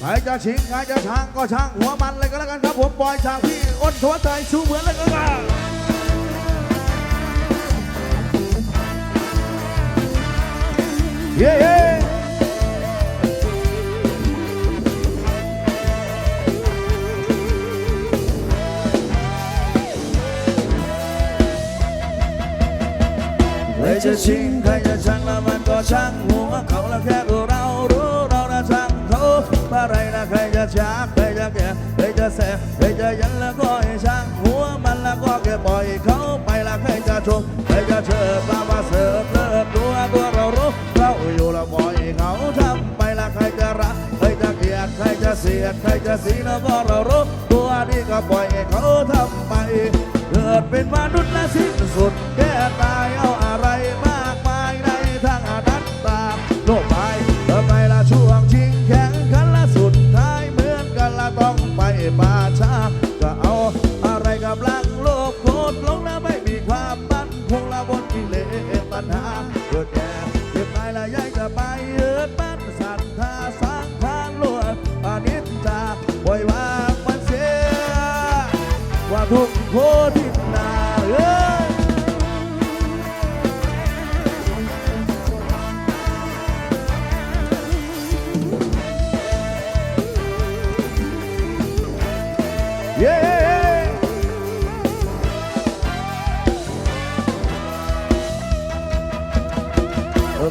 ใครจะชิงใครจะช่างก็ช่างหัวมันเลยก็แล้วกันครับผมปล่อยฉากพี่อ้นทวใจชูเหมือนเลยก็แล้วเย้เย้ใครจะชิงใครจะช่างแล้วมันก็ช่างหัวเขาแล้วแค่ ช้าใครจะแก่ใครจะแสบใครจะยันแล้วก็ให้ช่างหัวมันแล้วก็แค่ปล่อยเขาไปละใครจะชมใครจะเชิดตามาเสิร์ฟเลิศตัวตัวเรารู้เราอยู่และปล่อยเขาทำไปละใครจะรักใครจะเกลียดใครจะเสียดใครจะสีแล้วก็เรารู้ตัวนี้ก็ปล่อยเขาทำไปเกิดเป็นมนุษย์และสิ้นสุดแค่ตาย ต้องไปป่าช้าจะเอาอะไรกับลังโลกโคตรลงแล้วไม่มีความมั่นคงละบนกิเลสปัญหาเกิดแก่เก็บตายละย้ายจะไปเอิดบ้านสันทาสร้างทางลวดอานิจจาปล่อยวางมันเสียว่าทุกคทิศน เย้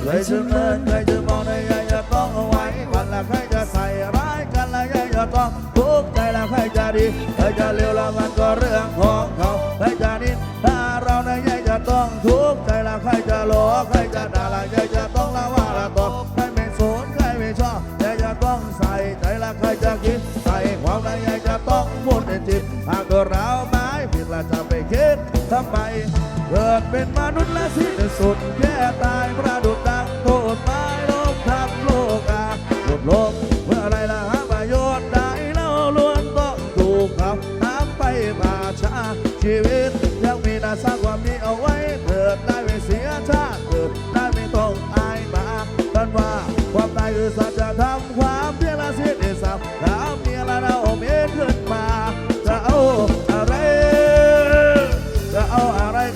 ใครจะเมินใครจะมองในใหญ่จะต้องเอาไว้วันละใครจะใส่ร้ายกันละใหญ่จะต้องทุกข์ใจละใครจะดีใครจะเลวละมันก็เรื่องของเขาใครจะนินถ้าเราในใหญ่จะต้องทุกข์ใจละใครจะหลอกใครจะด่าละใหญ่จะ เนจิตหากเราไม่มิดละจะไปคิดทำไม เกิดเป็นมนุษย์และสิ้นสุดแค่ตายประดุดดังโทษไม้ลบทำโลกาหดลบเมื่อไรละหาประโยชน์ได้แล้วล้วนต้องถูกขับน้ำไปมาชาชีวิตยังมีนาสร้างความนี้เอาไว้เกิดได้ไม่เสียชาติเกิดได้ไม่ต้องอายมาท่นว่าความตายคือสัจธรรมความ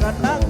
กันนัก